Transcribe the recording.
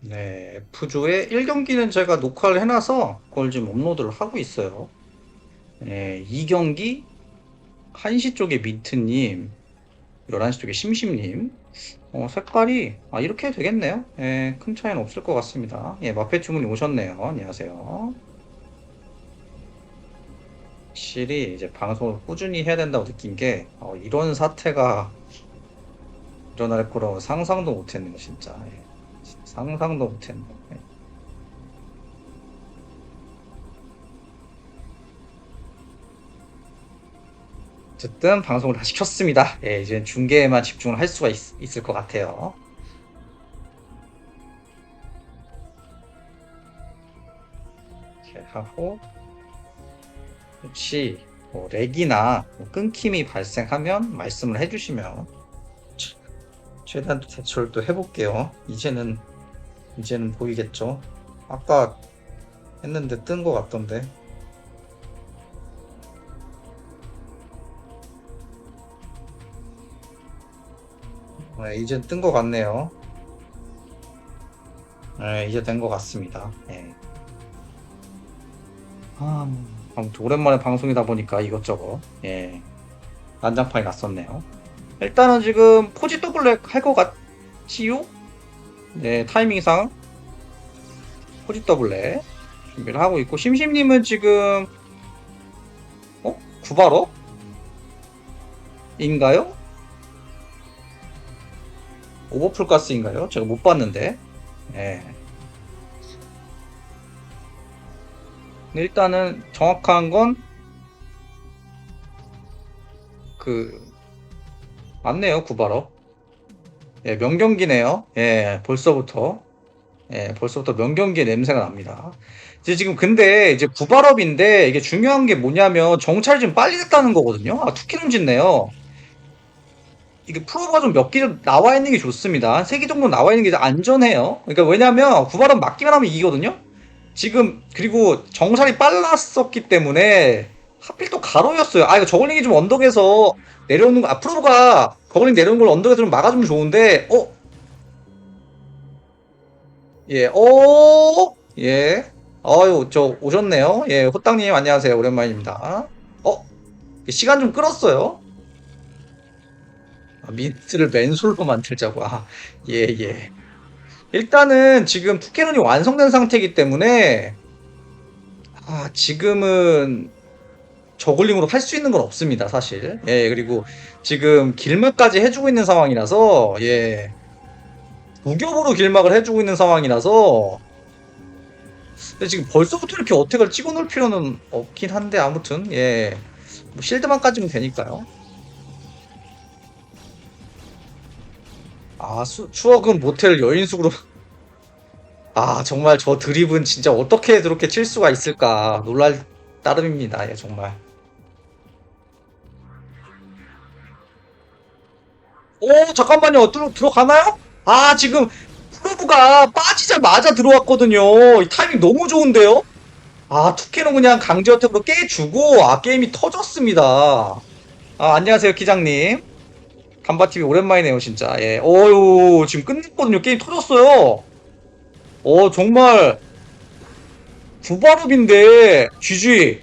네, F조의 1경기는 제가 녹화를 해놔서 그걸 지금 업로드를 하고 있어요. 네, 2경기 1시 쪽에 민트님, 11시 쪽에 심심님. 어, 색깔이, 아, 이렇게 되겠네요. 예, 큰 차이는 없을 것 같습니다. 예, 마페 주문이 오셨네요. 안녕하세요. 확실히 이제 방송을 꾸준히 해야 된다고 느낀 게, 어, 이런 사태가 일어날 거라고 상상도 못했네요, 진짜. 예. 상상도 못했네. 어쨌든 방송을 다시 켰습니다. 예, 이제 중계에만 집중을 할 수가 있, 을것 같아요. 이렇게 하고 혹시 뭐 렉이나 뭐 끊김이 발생하면 말씀을 해주시면 최대한 또 대처를 또 해볼게요. 이제는 이제는 보이겠죠. 아까 했는데 뜬 것 같던데. 네, 이제 뜬것 같네요. 네, 이제 된 것 같습니다. 네. 아, 아무튼 오랜만에 방송이다 보니까 이것저것 예 난장판이 났었네요. 일단은 지금 포지 더블랙 할 것 같지요? 네, 타이밍상 포지 더블랙 준비를 하고 있고 심심님은 지금 어? 구바로? 인가요? 오버풀 가스인가요? 제가 못 봤는데. 예. 일단은 정확한 건 그 맞네요 구바로. 예, 명경기네요. 예, 벌써부터 예, 벌써부터 명경기 냄새가 납니다. 이제 지금 근데 이제 구발업인데 이게 중요한 게 뭐냐면 정찰이 좀 빨리 됐다는 거거든요. 아, 투키는 짓네요. 이게 프로가 좀 몇 개 나와 있는 게 좋습니다. 세 개 정도 나와 있는 게 안전해요. 그러니까 왜냐면 구발업 맞기만 하면 이기거든요. 지금 그리고 정찰이 빨랐었기 때문에 하필 또 가로였어요. 아 이거 저글링이 좀 언덕에서 내려오는 거, 아 프로가 저글링 내려오는 걸 언덕에서 좀 막아주면 좋은데, 어? 예, 어? 예. 아유, 저 오셨네요. 예, 호땅님 안녕하세요. 오랜만입니다. 어? 시간 좀 끌었어요. 아, 민트를 맨솔로 만들자고. 아, 예, 예. 일단은 지금 푸케론이 완성된 상태이기 때문에 아, 지금은 저글링으로 할 수 있는 건 없습니다, 사실. 예, 그리고 지금 길막까지 해주고 있는 상황이라서, 예. 무ገብ으로 길막을 해주고 있는 상황이라서, 근데 지금 벌써부터 이렇게 어택을 찍어 놓을 필요는 없긴 한데, 아무튼, 예. 뭐 실드만 까지면 되니까요. 아, 수, 추억은 모텔 여인숙으로. 아, 정말 저 드립은 진짜 어떻게 저렇게 칠 수가 있을까. 놀랄 따름입니다. 예, 정말. 오, 잠깐만요. 들어, 들어가나요? 아, 지금 프로브가 빠지자마자 들어왔거든요. 이 타이밍 너무 좋은데요? 아, 투캐는 그냥 강제 어택으로 깨주고, 아, 게임이 터졌습니다. 아, 안녕하세요, 기장님. 간바TV 오랜만이네요, 진짜. 예. 어유 지금 끝냈거든요. 게임 터졌어요. 어, 정말. 구바룹인데, GG.